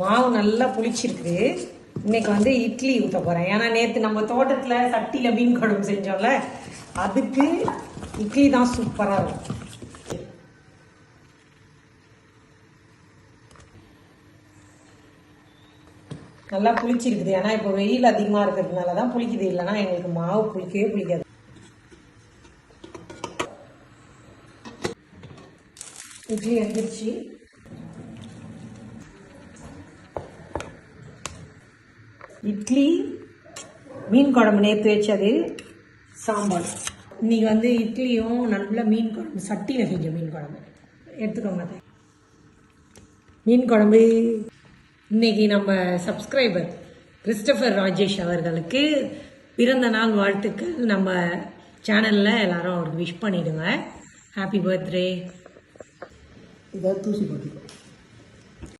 மாவு நல்லா புளிச்சிருக்கு இன்னைக்கு வந்து இட்லி ஊற்ற போகிறேன் ஏன்னா நேற்று நம்ம தோட்டத்தில் சட்டியில் மீன் குழம்பு செஞ்சோம்ல அதுக்கு இட்லி தான் சூப்பராக இருக்கும். நல்லா புளிச்சிருக்குது. ஏன்னா இப்போ வெயில் அதிகமாக இருக்கிறதுனால தான் புளிக்குது. இல்லைன்னா எங்களுக்கு மாவு புளிக்கவே புளிக்காது. இட்லி எழுந்திரிச்சு இட்லி மீன் குழம்பு நேற்று வச்சது சாம்பார். இன்றைக்கி வந்து இட்லியும் நல்ல மீன் குழம்பு சட்டியில் செஞ்ச மீன் குழம்பு. எடுத்துக்கோங்க மீன் குழம்பு இன்னைக்கு நம்ம சப்ஸ்கிரைபர் கிறிஸ்டபர் ராஜேஷ் அவர்களுக்கு பிறந்த நாள் வாழ்த்துக்கள். நம்ம சேனலில் எல்லாரும் அவருக்கு விஷ் பண்ணிவிடுங்க ஹாப்பி பர்த்டே இதை தூசி போட்டுக்கோ.